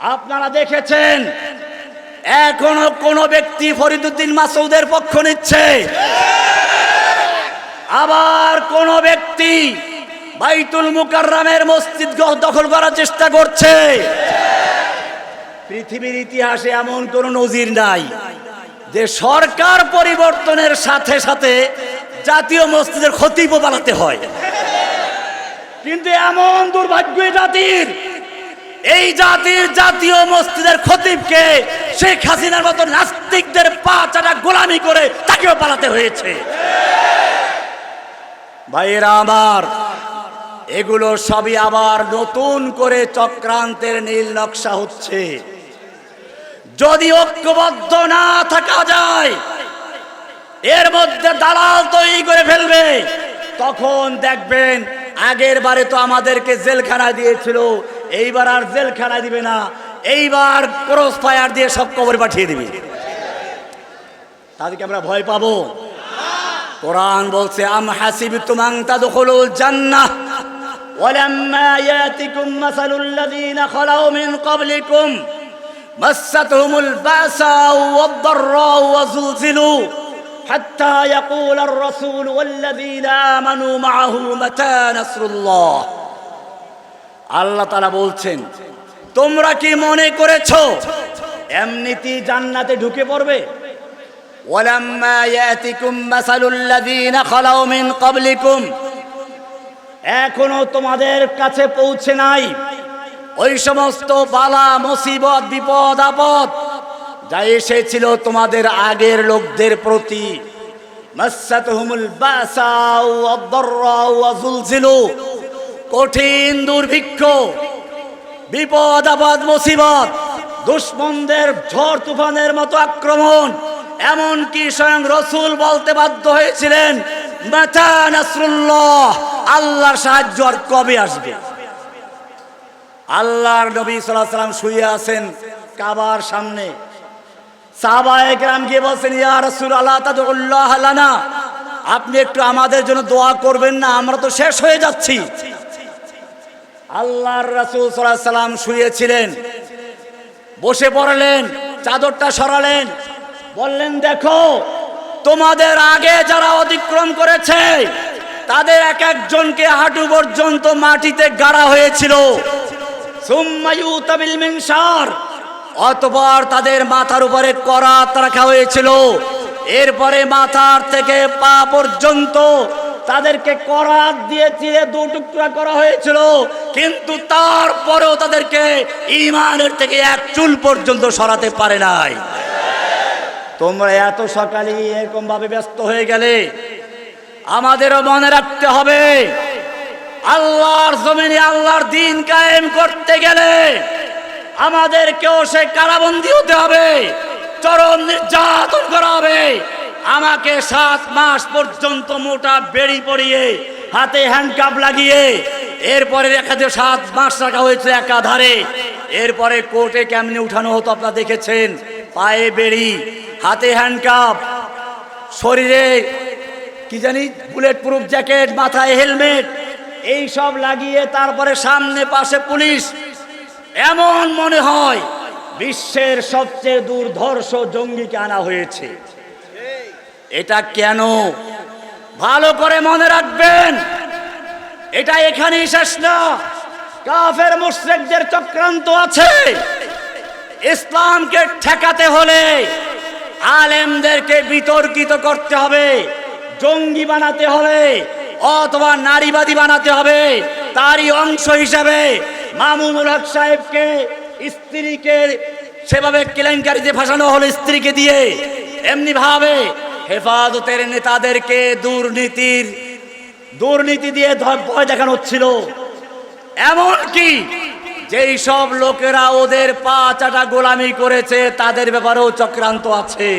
আপনারা দেখেছেন? এখনও কোন ব্যক্তি ফরিদুদ্দিন মাসুদের পক্ষ নিচ্ছে। আবার কোন ব্যক্তি বাইতুল মুকাররামের মসজিদ দখল করার চেষ্টা করছে। পৃথিবীর ইতিহাসে এমন কোন নজির নাই যে সরকার পরিবর্তনের সাথে সাথে জাতীয় মসজিদের ক্ষতিও বানাতে হয়। কিন্তু এমন দুর্ভাগ্য জাতির এই জাতির জাতীয় মসজিদের খতিবকে শেখ হাসিনার মতো নাস্তিকদের পা চাটা গোলামি করে তাকেও পালাতে হয়েছে। ভাইয়েরা আমার, এগুলো সবই আবার নতুন করে চক্রান্তের নীল নকশা হচ্ছে। যদি ঐক্যবদ্ধ না থাকা যায়, এর মধ্যে দালাল তৈরি করে ফেলবে, তখন দেখবেন আগের বারে তো আমাদেরকে জেলখানা দিয়েছিল এইবার আর জেলখানা দিবে না এইবার ক্রস ফায়ার দিয়ে সব কবর পাঠিয়ে দিবে তাদেরকে আমরা ভয় পাবো কোরআন বলছে আম হাসিবতুম আন তাদখুলুল জান্নাহ ولما ياتكم مثل الذين خلوا من قبلكم مستهم البأساء والضراء وزلزلوا حتى يقول الرسول والذين آمنوا معه متى نصر الله আল্লাহ তারা বলছেন তোমরা কি মনে করেছো এমনিতেই জান্নাতে ঢুকে পড়বে ولما ياتكم مثل الذين خلوا من قبلكم এখনো তোমাদের কাছে পৌঁছে নাই ওই সমস্ত বালা মুসিবত বিপদ আপদ যা এসেছিল তোমাদের আগের লোকদের প্রতি মাসাতহুমুল বাসাউ ওয়াদ-দাররাউ ওয়াজুলজিলু কঠিন দুর্ভিক্ষ, বিপদ, আপদ, মুসিবত, দুশ্মনদের ঝড় তুফানের মতো আক্রমণ, এমনকি স্বয়ং রসুল বলতে বাধ্য হয়েছিলেন নাসরুল্লাহ, আল্লাহর সাহায্য আর কবে আসবে? আল্লাহর নবী সাল্লাহ সাল্লাম শুয়ে আছেন কাবার সামনে। বলছেন, ইয়া রাসূল আল্লাহ তাদুল্লাহ লানা, আপনি একটু আমাদের জন্য দোয়া করবেন না, আমরা তো শেষ হয়ে যাচ্ছি। আল্লাহর রাসূল আলাইহি সাল্লাম শুয়েছিলেন। বসে পড়লেন, চাদরটা সরালেন, বললেন, দেখো, তোমাদের আগে যারা অতিক্রম করেছে, তাদের এক একজনকে হাঁটু পর্যন্ত মাটিতে গাড়া হয়েছিল। অতবার তাদের মাথার উপরে করাত রাখা হয়েছিল। এরপরে মাথার থেকে পা পর্যন্ত তাদেরকে করাত দিয়ে দু টুকরা করা হয়েছিল। কিন্তু তারপরেও তাদেরকে ইমানের থেকে এক চুল পর্যন্ত সরাতে পারে নাই। তোমরা এত সকালে এরকম ভাবে ব্যস্ত হয়ে গেলে আমাদেরও মনে রাখতে হবে, আল্লাহর জমিনে আল্লাহর দিন কায়েম করতে গেলে আমাদেরকেও সে কারাবন্দী হতে হবে, চরম নির্যাতন করা হবে। আমাকে সাত মাস পর্যন্ত মোটা বেড়ি পরিয়ে হাতে হ্যান্ডকাপ লাগিয়ে এরপরে একাধে সাত মাস রাখা হয়েছে একাধারে। এরপরে কোর্টে কেমনে উঠানো হতো আপনারা দেখেছেন? পায়ে বেড়ি, হাতে হ্যান্ডকাপ শরীরে কি জানি বুলেট প্রুফ জ্যাকেট মাথায় হেলমেট এই সব লাগিয়ে তারপরে সামনে পাশে পুলিশ। এমন মনে হয়, বিশ্বের সবচেয়ে দুর্ধর্ষ জঙ্গিকে আনা হয়েছে। এটা কেন? ভালো করে মনে রাখবেন, এটা এখানেই শেষ না। কাফের মুশরিকদের চক্রান্ত আছে। ইসলামকে ঠেকাতে হলে আলেমদেরকে বিতর্কিত করতে হবে, জঙ্গি বানাতে হবে, অথবা নারীবাদী বানাতে হবে। তারই অংশ হিসাবে মামুনুল হক সাহেবকে স্ত্রীকে সেভাবে কেলেঙ্কারিতে ফাঁসানো হলো স্ত্রীকে দিয়ে। এমনি ভাবে হেফাজতের নেতাদেরকে দুর্নীতির, দুর্নীতি দিয়ে ভয় দেখানো হচ্ছিল। এমনকি যেই সব লোকেরা ওদের পা চাটা গোলামি করেছে, তাদের ব্যাপারেও চক্রান্ত আছে।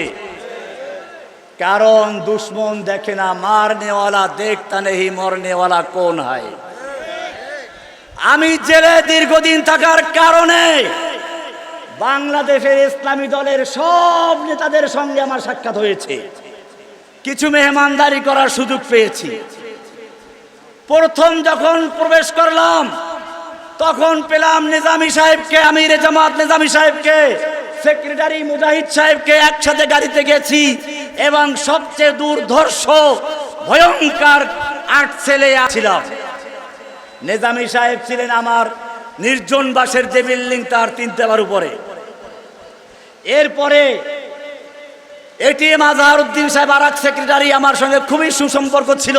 কারণ দুশ্মন দেখে না, মারনেওয়ালা দেখতা নেই মরনেওয়ালা কোন হয়। আমি জেলে দীর্ঘদিন থাকার কারণে বাংলাদেশের ইসলামী দলের সব নেতাদের সঙ্গে আমার সাক্ষাৎ হয়েছে। কিছু মেহমানদারি করার সুযোগ পেয়েছি। প্রথম যখন প্রবেশ করলাম, তখন পেলাম নিজামী সাহেবকে, আমির জামাত নিজামী সাহেবকে, সেক্রেটারি মুজাহিদ সাহেবকে একসাথে গাড়িতে গেছি এবং সবচেয়ে দুর্ধর্ষ, ভয়ঙ্কর আট ছেলে ছিলাম। নিজামী সাহেব ছিলেন আমার নির্জন বাসের যে বিল্ডিং, তার তিন তলার উপরে। এরপরে এটিএম আজহারউদ্দিন সাহেব আর সেক্রেটারি আমার সঙ্গে খুবই সুসম্পর্ক ছিল।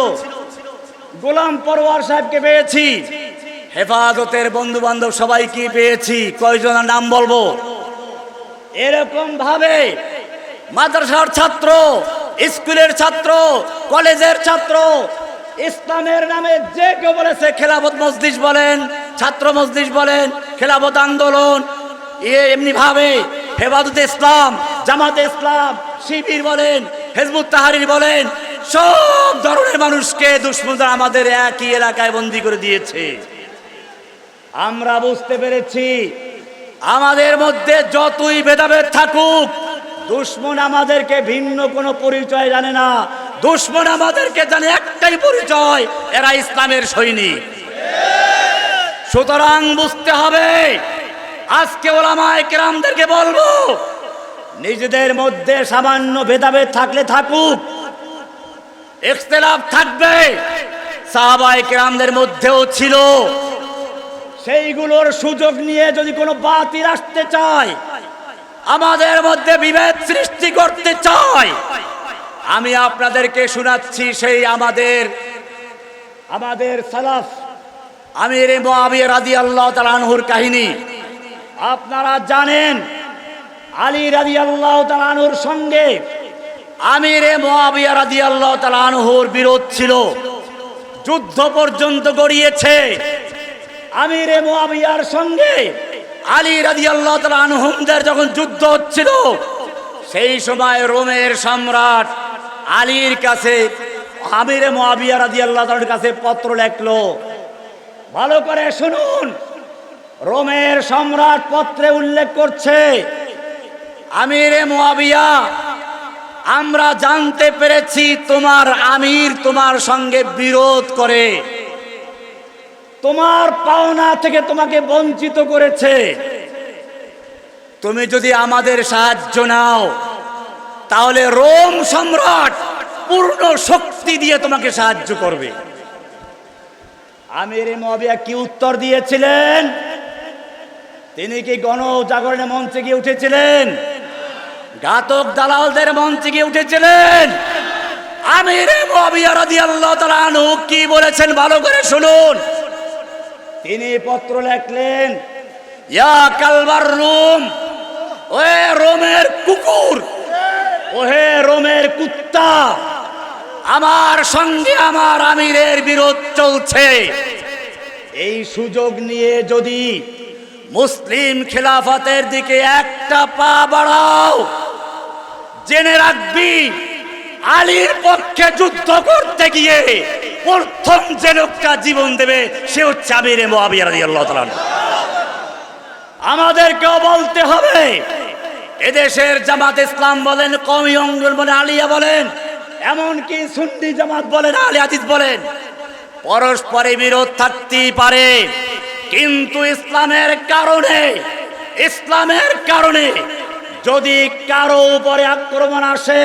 গোলাম পরোয়ার সাহেবকে পেয়েছি। হেফাজতের বন্ধু বান্ধব সবাইকে পেয়েছি। কয়জনের নাম বলব? এরকম ভাবে মাদ্রাসার ছাত্র, স্কুলের ছাত্র, কলেজের ছাত্র, ইসলামের নামে যে কেউ বলেছে, খেলাফত মসজিদ বলেন, ছাত্র মসজিদ বলেন, খেলাফত আন্দোলন, এ এমনি ভাবে হেফাজত ইসলাম, জামাতে ইসলাম, শিবির বলেন, হেজবুত তাহারির বলেন, সব ধরনের মানুষকে দুশ্মনরা আমাদের একই এলাকায় বন্দি করে দিয়েছে। আমরা বুঝতে পেরেছি, আমাদের মধ্যে যতই ভেদাভেদ থাকুক, দুশ্মন আমাদেরকে ভিন্ন কোনো পরিচয় জানে না। দুশ্মন আমাদেরকে জানে একটাই পরিচয়, এরা ইসলামের সৈনিক। সুতরাং বুঝতে হবে আজকে ওলামায় কেরামদেরকে বলব, নিজেদের মধ্যে সামান্য ভেদাভেদ থাকলে থাকুক, ইখতলাফ থাকবে। সাহাবায়ে কেরামদের মধ্যেও ছিল। সেইগুলোর সুযোগ নিয়ে যদি কোনো বাতিল আসতে চায়, আমাদের মধ্যে বিভেদ সৃষ্টি করতে চায়, আমি আপনাদেরকে শোনাচ্ছি সেই আমাদের আমাদের সালাফ আমির মুআবিয়া রাদিয়াল্লাহু তাআলা আনহুর কাহিনী। আপনারা জানেন আলী রাদিয়াল্লাহু তাআলা আনহুর সঙ্গে আমিরে মুআবিয়া রাদিয়াল্লাহু তাআলা আনহুর বিরোধ ছিল। যুদ্ধ পর্যন্ত গড়িয়েছে। আমিরে মুআবিয়ার সঙ্গে আলী রাদিয়াল্লাহু তাআলা আনহুমদের যখন যুদ্ধ হচ্ছিল, সেই সময় রোমের সম্রাট আলীর কাছে, আমিরে মুআবিয়া রাদিয়াল্লাহু তাআলার কাছে পত্র লেখলো। ভালো করে শুনুন। রোমের সম্রাট পত্রে উল্লেখ করছে, আমিরে মুআবিয়া আমরা জানতে পেরেছি তোমার আমির তোমার সঙ্গে বিরোধ করে। তোমার পাওনা থেকে তোমাকে বঞ্চিত করেছে। তুমি যদি আমাদের সাহায্য নাও, তাহলে রোম সম্রাট পূর্ণ শক্তি দিয়ে তোমাকে সাহায্য করবে। আমির মবিয়া কি উত্তর দিয়েছিলেন? তিনি কি গণজাগরণের মঞ্চে গিয়ে উঠেছিলেন? ঘাতক দালালদের মঞ্চে গিয়ে উঠেছিলেন? আমির রাদিয়াল্লাহু কি বলেছেন ভালো করে শুনুন। তিনি পত্র লেখলেন, ইয়া কালবার রোম, ওহে রোমের কুকুর, ওহে রোমের কুত্তা, আমার সঙ্গে আমার আমিরের বিরোধ চলছে। এই সুযোগ নিয়ে যদি মুসলিম খেলাফতের দিকে একটা পা বাড়াও। জেনে রাখবি, আলীর পক্ষে যুদ্ধ করতে গিয়ে প্রথম যে লোকটা জীবন দেবে, সে হচ্ছে আমিরে আমাদেরকেও বলতে হবে, এদেশের জামাত ইসলাম বলেন কমি অঙ্গন বলেন, আলিয়া বলেন, এমনকি সুন্নি জামাত বলেন, আলী আদিস বলেন, পরস্পরে বিরোধ থাকতেই পারে। কিন্তু ইসলামের কারণে ইসলামের কারণে যদি কারও উপরে আক্রমণ আসে,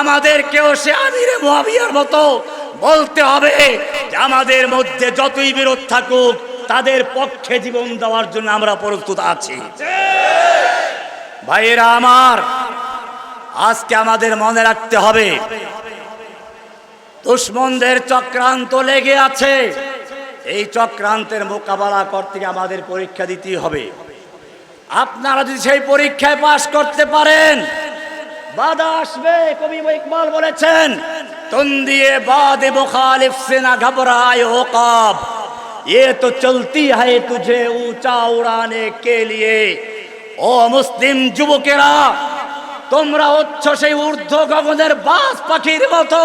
আমাদেরকেও সে আমিরে মুয়াবিয়ার মতো বলতে হবে যে আমাদের মধ্যে যতই বিরোধ থাকুক, তাদের পক্ষে জীবন দেওয়ার জন্য আমরা প্রস্তুত আছি। ভাইয়েরা আমার, আজকে আমাদের মনে রাখতে হবে, দুশ্মনদের চক্রান্ত লেগে আছে। এই চক্রান্তের মোকাবেলা করতে গিয়ে আমাদের পরীক্ষা দিতেই হবে আপনারা যদি সেই পরীক্ষায় পাশ করতে পারেন বাধা আসবে কবি ইকবাল বলেছেন তুন দিয়ে বাদে মুখালিফ से ना घबराए हो काब ये तो चलती है तुझे ऊंचा उड़ाने के लिए ও মুসলিম যুবকেরা তোমরা হচ্ছ সেই ঊর্ধ্ব গগনের বাস পাখির মতো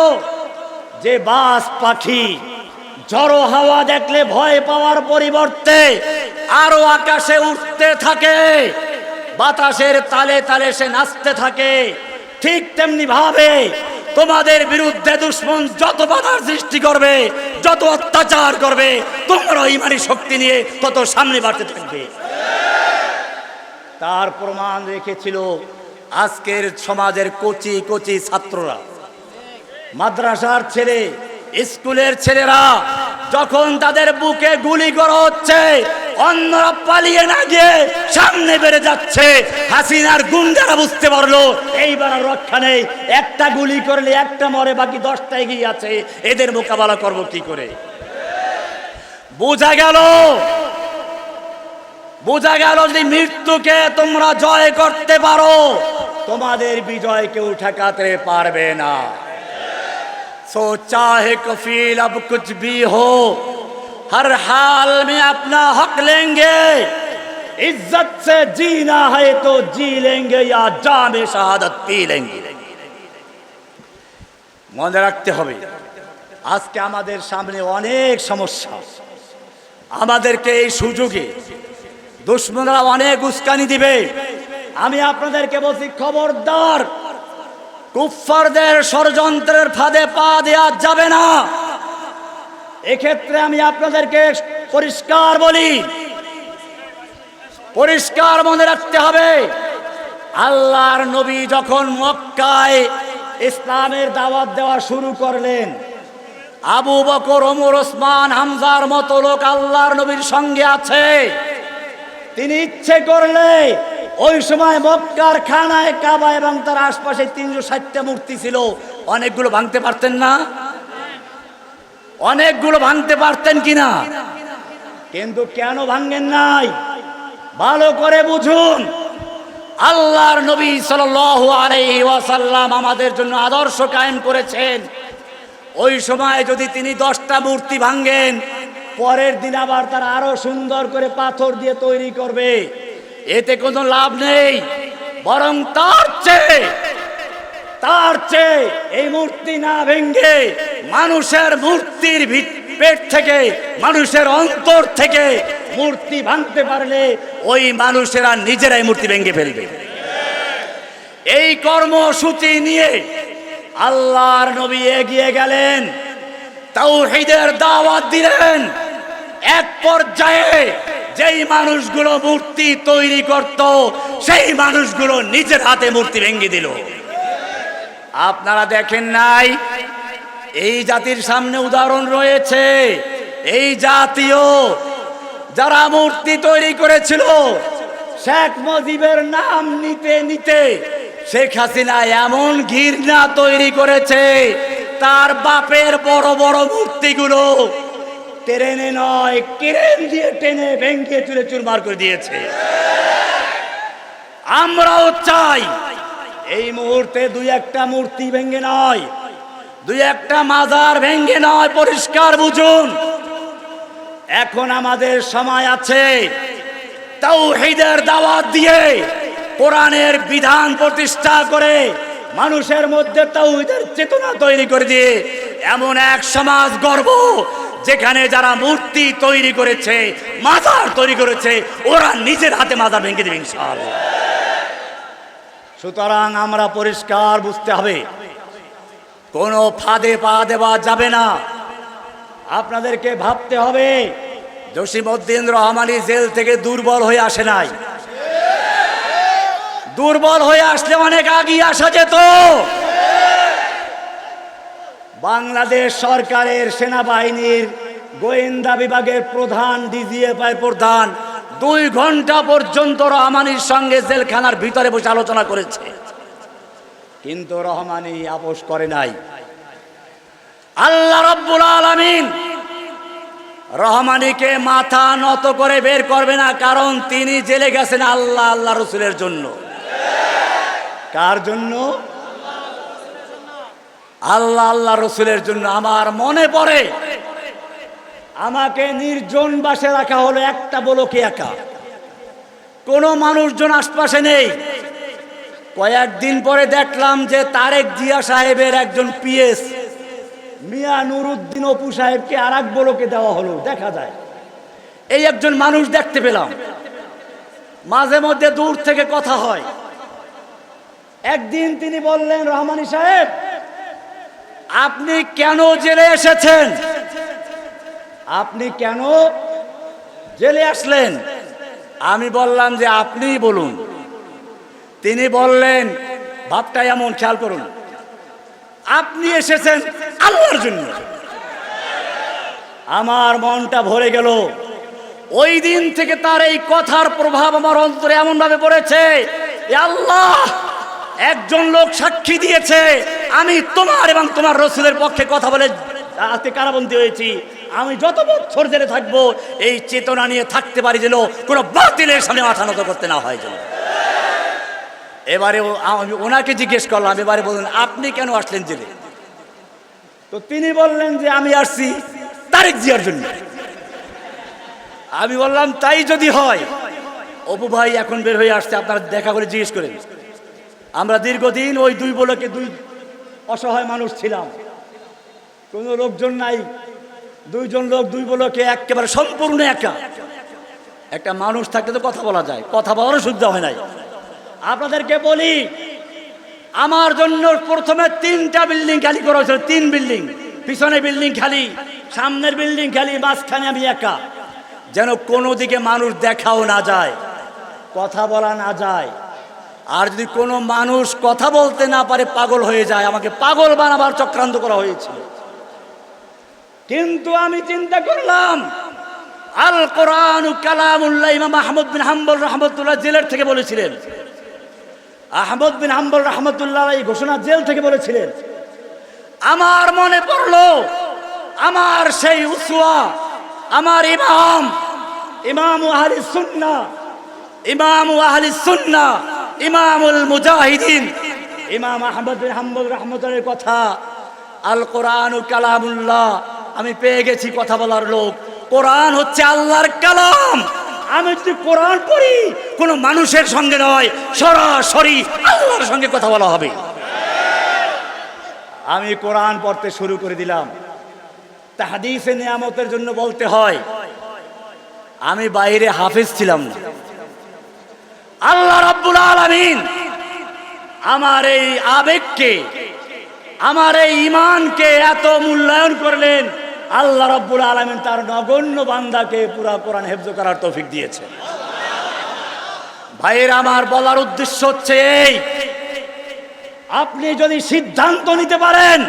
যে বাস পাখি ঝড়ো হাওয়া দেখলে ভয় পাওয়ার পরিবর্তে আরও আকাশে উঠতে থাকে। বাতাসের তালে তালে সে নাচতে থাকে। ঠিক তেমনি ভাবে তোমাদের বিরুদ্ধে দুশ্মন যত বাধার সৃষ্টি করবে, যত অত্যাচার করবে তোমরা ইমানি শক্তি নিয়ে তত সামনে বাড়তে থাকবে। তার প্রমাণ রেখেছিল আজকের সমাজের কচি কচি ছাত্ররা। মাদ্রাসার ছেলে স্কুলের ছেলেরা, যখন তাদের বুকে গুলি করা হচ্ছে, অন্যরা পালিয়ে না গিয়ে সামনে বেড়ে যাচ্ছে। হাসিনার গুন্ডারা বুঝতে পারল, এইবার আর রক্ষা নেই। একটা গুলি করলে একটা মরে, বাকি দশটা এগিয়ে আছে। এদের মোকাবেলা করব কি করে? বোঝা গেল? বোঝা গেল যদি মৃত্যুকে তোমরা জয় করতে পারো, তোমাদের বিজয় কেউ ঠেকাতে পারবে না। सो चाहे कफील अब कुछ भी हो हर हाल में अपना हक लेंगे इज्जत से जीना है तो जी लेंगे या जामे शहादत पी लेंगे মনে রাখতে হবে আজকে আমাদের সামনে অনেক সমস্যা আমাদেরকে এই সুযোগে দুশ্মনরা অনেক উস্কানি দিবে আমি আপনাদেরকে বলছি খবরদার কুফফারদের ষড়যন্ত্রের ফাঁদে পা দেওয়া যাবে না। এক্ষেত্রে আমি আপনাদেরকে পরিষ্কার বলি, পরিষ্কার মনে রাখতে হবে, আল্লাহর নবী যখন মক্কায় ইসলামের দাওয়াত দেওয়া শুরু করলেন, আবু বকর, ওমর, ওসমান, হামজার মতো লোক আল্লাহর নবীর সঙ্গে আছে। তিনি ইচ্ছে করলে ওই সময় মক্কার খানায় কাবা এবং তার আশপাশে তিনশো ষাটটা মূর্তি ছিল। অনেকগুলো ভাঙতে পারতেন না? অনেকগুলো ভাঙতে পারতেন কিনা? কিন্তু কেন ভাঙেন নাই? ভালো করে বুঝুন। আল্লাহর নবী ওয়াসাল্লাম আমাদের জন্য আদর্শ কায়েম করেছেন। ওই সময় যদি তিনি দশটা মূর্তি ভাঙ্গেন পরের দিন আবার তারা আরও সুন্দর করে পাথর দিয়ে তৈরি করবে। এতে কোনো লাভ নেই, বরং তার চেয়ে তার চেয়ে এই মূর্তি না ভেঙ্গে মানুষের মূর্তির পেট থেকে, মানুষের অন্তর থেকে মূর্তি ভাঙতে পারলে ওই মানুষেরা নিজেরাই মূর্তি ভেঙে ফেলবে। এই কর্মসূচি নিয়ে আল্লাহর নবী এগিয়ে গেলেন, তাওহীদের দাওয়াত দিলেন, এক পর্যায়ে যেই মানুষগুলো মূর্তি তৈরি করত, সেই মানুষগুলো নিজের হাতে মূর্তি ভেঙে দিল। আপনারা দেখেন নাই? এই জাতির সামনে উদাহরণ রয়েছে। এই জাতীয় যারা মূর্তি তৈরি করেছিল, শেখ মুজিবের নাম নিতে নিতে শেখ হাসিনা এমন ঘৃণা তৈরি করেছে, তার বাপের বড় বড় মূর্তিগুলো ট্রেনে নয়, ক্রেন দিয়ে টেনে ভেঙে চুলে চুরমার করে দিয়েছে। আমরাও চাই, এই মুহূর্তে দুই একটা মূর্তি ভেঙে নয়, দুই একটা মাজার ভেঙে নয়, পরিষ্কার বুঝুন। এখন আমাদের সময় আছে, তাওহীদের দাওয়াত দিয়ে কোরআনের বিধান প্রতিষ্ঠা করে মানুষের মধ্যে তাওহীদের চেতনা তৈরি করে দিয়ে এমন এক সমাজ গর্ব যেখানে যারা মূর্তি তৈরি করেছে, মাজার তৈরি করেছে, ওরা নিজের হাতে মাজার ভেঙে দেবে সুতরাং আমরা পরিষ্কার বুঝতে হবে, কোনো ফাঁদে পা দেওয়া যাবে না। আপনাদেরকে ভাবতে হবে, জসিমউদ্দিন রহমানি জেল থেকে দুর্বল হয়ে আসে নাই। দুর্বল হয়ে আসলে অনেক আগিয়ে আসা যেত। বাংলাদেশ সরকারের সেনাবাহিনীর গোয়েন্দা বিভাগের প্রধান ডিজিএফআই প্রধান দুই ঘণ্টা পর্যন্ত রহমানির সঙ্গে জেলখানার ভিতরে বসে আলোচনা করেছে। কিন্তু রহমানি আপোষ করে নাই। আল্লাহ রব্বুল আলামিন রহমানিকে মাথা নত করে বের করবে না, কারণ তিনি জেলে গেছেন আল্লাহ আল্লাহ রসুলের জন্য। কার জন্য? আল্লাহ আল্লাহ রসুলের জন্য আমার মনে পড়ে। আমাকে নির্জন বাসে রাখা হলো একটা বলকে একা। কোনো মানুষজন আশপাশে নেই। কয়েকদিন পরে দেখলাম যে তারেক জিয়া সাহেবের একজন পিএস, মিয়া নুরুদ্দিন অপু সাহেবকে আর এক বলকে দেওয়া হলো, দেখা যায়। এই একজন মানুষ দেখতে পেলাম। মাঝে মধ্যে দূর থেকে কথা হয়। একদিন তিনি বললেন, রহমানী সাহেব আপনি কেন জেলে এসেছেন? আপনি কেন জেলে আসলেন? আমি বললাম যে আপনিই বলুন। তিনি বললেন, ভাবটা এমন, খেয়াল করুন। আপনি এসেছেন আল্লাহর জন্য। আমার মনটা ভরে গেল। ওই দিন থেকে তার এই কথার প্রভাব আমার অন্তরে এমন ভাবে পড়েছে আল্লাহ! একজন লোক সাক্ষী দিয়েছে, আমি তোমার এবং তোমার রসুলের পক্ষে কথা বলে হাতে কারাবন্দী হয়েছি। আমি যত বছর জেলে থাকব, এই চেতনা নিয়ে থাকতে পারি যেন কোনো বাতিলের সামনে মাথা নত করতে না হয় যেন। এবারে আমি ওনাকে জিজ্ঞেস করলাম, এবারে বলুন আপনি কেন আসলেন জেলে? তো তিনি বললেন যে, আমি আসছি তারেক জিয়ার জন্য। আমি বললাম, তাই যদি হয়। অপু ভাই এখন বের হয়ে আসছে, আপনারা দেখা করে জিজ্ঞেস করেন। আমরা দীর্ঘদিন ওই দুই বলকে দুই অসহায় মানুষ ছিলাম। কোনো লোকজন নাই। দুইজন লোক দুই বলকে একেবারে সম্পূর্ণ একা। একটা মানুষ থাকলে তো কথা বলা যায়। কথা বলারও সুবিধা হয় নাই। আপনাদেরকে বলি, আমার জন্য প্রথমে তিনটা বিল্ডিং খালি করা হয়েছিল। তিন বিল্ডিং। পিছনে বিল্ডিং খালি, সামনের বিল্ডিং খালি, মাঝখানে আমি একা। যেন কোনো দিকে মানুষ দেখাও না যায়, কথা বলা না যায়। আর যদি কোনো মানুষ কথা বলতে না পারে, পাগল হয়ে যায়। আমাকে পাগল বানাবার চক্রান্ত করা হয়েছিল কিন্তু আমি চিন্তা করলাম, আল কোরআন কালামুল্লাহ ইমাম আহমদ বিন হাম্বল রহমতুল্লাহ জেলের থেকে বলেছিলেন। আহমদ বিন হাম্বল রহমতুল্লাহ এই ঘোষণা জেল থেকে বলেছিলেন, আমার মনে পড়ল, আমার সেই উসুয়া আমার ইমাম ইমাম আহলি সুন্না ইমাম আহলি সুন্না ইমামুল মুজাহিদিন। ইমাম আহমদ হাম্বল রহমতুল্লাহের কথা। আল কোরআন কালামুল্লাহ। আমি পেয়ে গেছি কথা বলার লোক। কোরআন হচ্ছে আল্লাহর কালাম। আমি যদি কোরআন পড়ি, কোনো মানুষের সঙ্গে নয়, সরাসরি আল্লাহর সঙ্গে কথা বলা হবে। আমি কোরআন পড়তে শুরু করে দিলাম। তাহাদিসে নিয়ামতের জন্য বলতে হয়, আমি বাইরে হাফেজ ছিলাম না। আল্লাহ রাব্বুল আলামিন আমার এই আবেগকে, আমার এই ইমানকে এত মূল্যায়ন করলেন, আল্লাহ রাব্বুল আলামিন তার নগণ্য বান্দাকে পুরা কোরআন হেফজ করার তৌফিক দিয়েছে। ভাইয়ের, আমার বলার উদ্দেশ্য হচ্ছে এই, আপনি যদি সিদ্ধান্ত নিতে পারেন,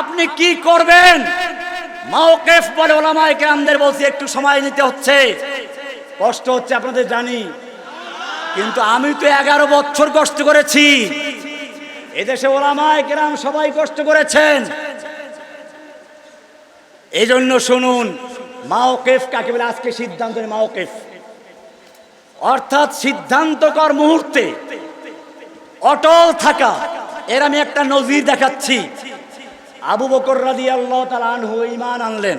আপনি কি করবেন? মাওকেফ বলে ওলামায় কেরামদের বলছি, একটু সময় নিতে হচ্ছে। কষ্ট হচ্ছে, আপনাদের জানি। কিন্তু আমি তো এগারো বছর কষ্ট করেছি। এদেশে ওলামায় কেরাম সবাই কষ্ট করেছেন। এই জন্য শুনুন, মাওকেফ কাকে বলে? আজকে সিদ্ধান্ত মাওকেফ। অর্থাৎ সিদ্ধান্তকর মুহূর্তে অটল থাকা, এর আমি একটা নজির দেখাচ্ছি। আবু বকর রাদি আল্লাহ তালা আনহু ইমান আনলেন।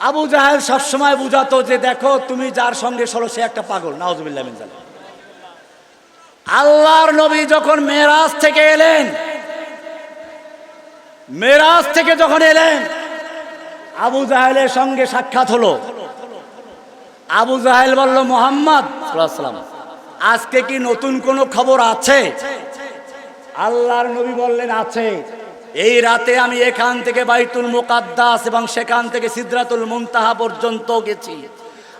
আবু জাহেল সবসময় বুঝাতো যে দেখো, তুমি যার সঙ্গে সরো, সে একটা পাগল। নাওজুবিল্লাহ মিন জালিক। আল্লাহর নবী যখন মেরাজ থেকে এলেন, মেরাজ থেকে যখন এলেন, আবু জাহেলের সঙ্গে সাক্ষাৎ হলো। আবু জাহেল বলল, মোহাম্মদ আজকে কি নতুন কোনো খবর আছে? আল্লাহর নবী বললেন, আছে। এই রাতে আমি এখান থেকে বাইতুল মুকাদ্দাস এবং সেখান থেকে সিদ্রাতুল মুনতাহা পর্যন্ত গেছি।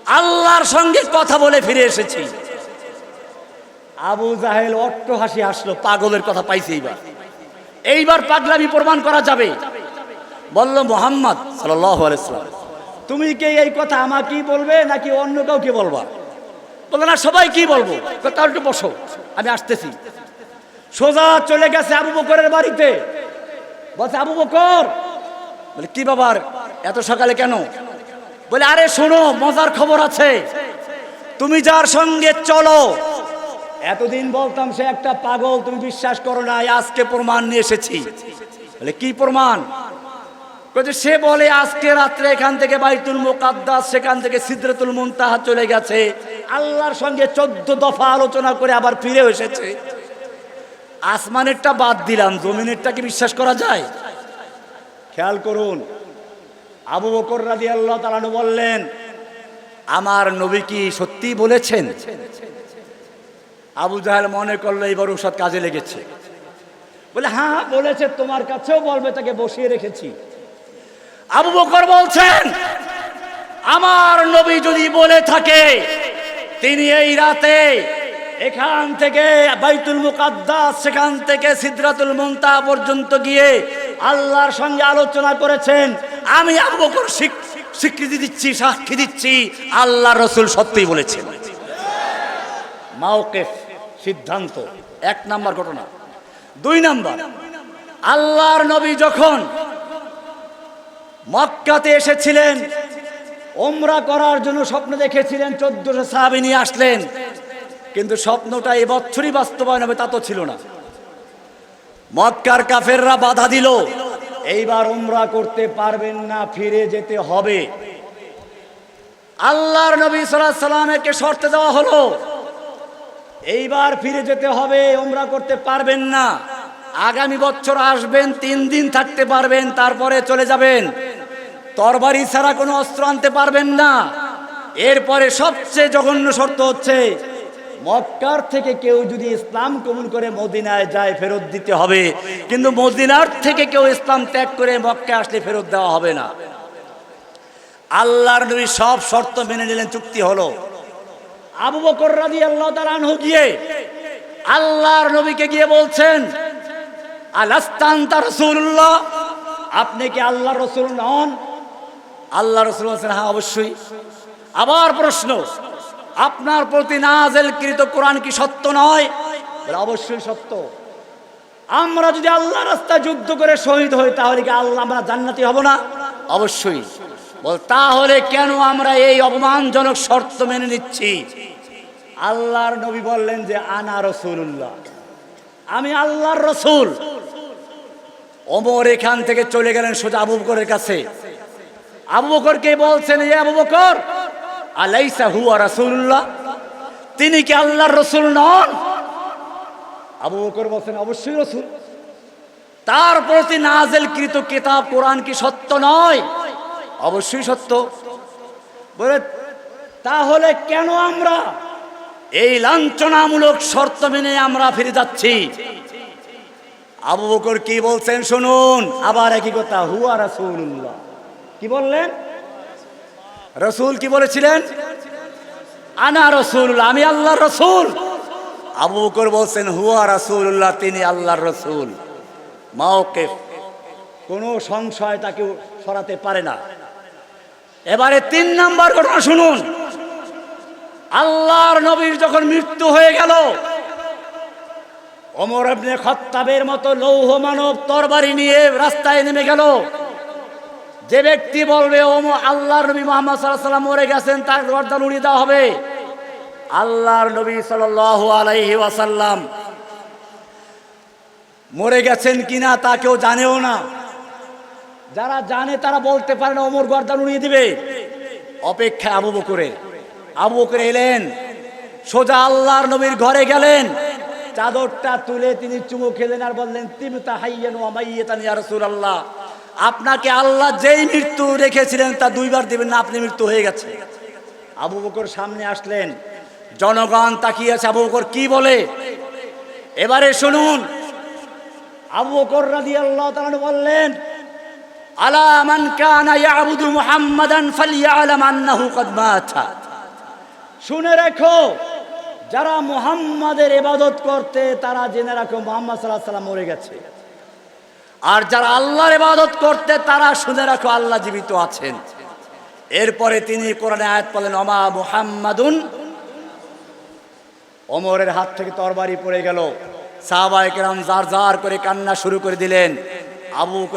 আল্লাহর সঙ্গে কথা বলে ফিরে এসেছি। আবু জাহেল অট্ট হাসি আসলো পাগলের কথা পাইছে এইবার। এইবার পাগলামি প্রমাণ করা যাবে। বলল, মোহাম্মদ আলাইসাল্লাম তুমি কি এই কথা আমাকেই বলবে নাকি অন্য কাউকে বলবা? বলল, না সবাই কি বলব। তো তাহলে একটু বসো, আমি আসতেছি। সোজা চলে গেছে আবু বকরের বাড়িতে। বলছে, আবু বকর। বলে, কি বাবার এত সকালে কেন? বলে, আরে শোনো, মজার খবর আছে। তুমি যার সঙ্গে চলো, এতদিন বলতাম সে একটা পাগল, তুমি বিশ্বাস করো না আজকে প্রমাণ নিয়ে এসেছি। বলে, কি প্রমাণ? সে বলে, আজকে রাত্রে এখান থেকে বাইতুল মোকাদ্দাস, সেখান থেকে সিদ্রাতুল মুনতাহা চলে গেছে। আল্লাহর সঙ্গে চোদ্দ দফা আলোচনা করে আবার ফিরে এসেছে। আসমানেরটা বাদ দিলাম জমিনেরটা কি বিশ্বাস করা যায়? খেয়াল করুন, আবু বকর রাদি আল্লাহ তালানু বললেন, আমার নবী কি সত্যি বলেছেন? আবু জাহেল মনে করল এবার ওষুধ কাজে লেগেছে। বলে হ্যাঁ বলেছে, তোমার কাছেও বলবে, তাকে বসিয়ে রেখেছি। আবু বকর বলছেন, আমার নবী যদি বলে থাকে, তিনি এই রাতে এখান থেকে বাইতুল মুকাদ্দাস, সেখান থেকে সিদ্রাতুল মুনতা পর্যন্ত গিয়ে আল্লাহর সঙ্গে আলোচনা করেছেন। আমি আবু বকর স্বীক- স্বীকৃতি দিচ্ছি, সাক্ষী দিচ্ছি, আল্লাহ রসুল সত্যিই বলেছেন। মাওকেফ সিদ্ধান্ত, এক নাম্বার ঘটনা। দুই নাম্বার, আল্লাহর নবী যখন মক্কাতে এসেছিলেন ওমরা করার জন্য স্বপ্ন দেখেছিলেন, চোদ্দশো সাহাবি নিয়ে আসলেন। কিন্তু স্বপ্নটা এবছরই বাস্তবায়ন হবে, তা তো ছিল না। মক্কার কাফেররা বাধা দিল। এইবার ওমরা করতে পারবেন না, ফিরে যেতে হবে। আল্লাহর নবী সাল্লামকে শর্তে দেওয়া হলো? এইবার ফিরে যেতে হবে ওমরা করতে পারবেন না। আগামী বছর আসবেন, তিন দিন থাকতে পারবেন, তারপরে চলে যাবেন। তরবারি ছাড়া কোনো অস্ত্র আনতে পারবেন না। এরপরে সবচেয়ে জঘন্য শর্ত হচ্ছে মক্কার থেকে কেউ যদি ইসলাম কবুল করে মদিনায় যায়, ফেরত দিতে হবে। কিন্তু মদিনার থেকে কেউ ইসলাম ত্যাগ করে মক্কায় আসলে ফেরত দেওয়া হবে না। আল্লাহর নবী সব শর্ত মেনে নিলেন, চুক্তি হলো। আবু বকর রাজি আল্লাহ আনহু গিয়ে আল্লাহর নবীকে গিয়ে বলছেন আলাস্তান তার রসুল্লাহ আপনি কি আল্লাহ রসুল নন? আল্লাহ রসুল হ্যাঁ অবশ্যই। আবার প্রশ্ন আপনার প্রতি নাজেলকৃত কোরআন কি সত্য নয়? অবশ্যই সত্য। আমরা যদি আল্লাহ রাস্তায় যুদ্ধ করে শহীদ হই, তাহলে কি আল্লাহ আমরা জান্নাতি হব না? অবশ্যই। বল, তাহলে কেন আমরা এই অপমানজনক শর্ত মেনে নিচ্ছি? আল্লাহর নবী বললেন যে, আনা রসুল্লাহ আমি আল্লাহর রসুল। ওমর এখান থেকে চলে গেলেন সোজা আবু বকরের কাছে। আবু বকরকে বলছেন, এ আবু বকর আলাইসা হুয়া রাসূলুল্লাহ। তিনি কি আল্লাহর রসুল নন? আবু বকর বলছেন, অবশ্যই রসুল। তার প্রতি নাজেলকৃত কিতাব, কোরআন কি সত্য নয়? অবশ্যই সত্য। বলে, তাহলে কেন আমরা এই লাঞ্ছনামূলক শর্ত মেনে আমরা ফিরে যাচ্ছি? আবু বকর কি বলছেন, শুনুন। আবার একই কথা, হুয়া রাসূলুল্লাহ। কি বললেন? রসুল কি বলেছিলেন? আনা রসুল, আমি আল্লাহর রসুল। আবু বকর বলছেন, হুয়া রাসূলুল্লাহ, তিনি আল্লাহর রসুল। মাওকেফ, কোনো সংশয় তাকে সরাতে পারে না। এবারে তিন নাম্বার ঘটনা শুনুন। আল্লাহর নবীর যখন মৃত্যু হয়ে গেল অমর আবনে খত্তাবের মতো লৌহ মানব তরবারি নিয়ে রাস্তায় নেমে গেল। যে ব্যক্তি বলবে ওম আল্লাহর নবী মোহাম্মদ সাল্লাহ সাল্লাম মরে গেছেন, তার গর্দান উড়িয়ে দেওয়া হবে। আল্লাহর নবী সাল্লাল্লাহু আলাইহি ওয়াসাল্লাম মরে গেছেন কিনা তা কেউ জানেও না। যারা জানে তারা বলতে পারে না ওমর গর্দান উড়িয়ে দিবে। অপেক্ষা আবু বকরের আবু বকর এলেন, সোজা আল্লাহর নবীর ঘরে গেলেন। চাদরটা তুলে তিনি চুমু খেলেন আর বললেন তিমতা হাইয়ান ওয়ামাইয়াতান ইয়া রাসূলুল্লাহ। আপনাকে আল্লাহ যেই মৃত্যু রেখেছিলেন তা দুইবার দিবেন না, আপনি মৃত্যু হয়ে গেছে। আবু বকর সামনে আসলেন। জনগণ তাকিয়ে আছে, আবু বকর কি বলে? এবারে শুনুন। আবু বকর রাদিয়াল্লাহু তাআলা বললেন, আলা মান কানা ইয়াবুদু মুহাম্মাদান ফালইয়ালাম আন্নাহু কদ মাতা। শুনে রাখো, যারা মুহাম্মাদের ইবাদত করতে, তারা জেনে রাখো মুহাম্মদ সাল্লাল্লাহু আলাইহি সাল্লাম মরে গেছে। আর যারা আল্লাহর ইবাদত করতে, তারা শুনে রাখো আল্লাহ জীবিত আছেন। এরপরে তিনি কোরআনে আয়াত বলেন অমা মুহাম্মাদুন। অমরের হাত থেকে তরবারি পড়ে গেল। সাহাবায়ে কেরাম জার জার করে কান্না শুরু করে দিলেন। আবু করে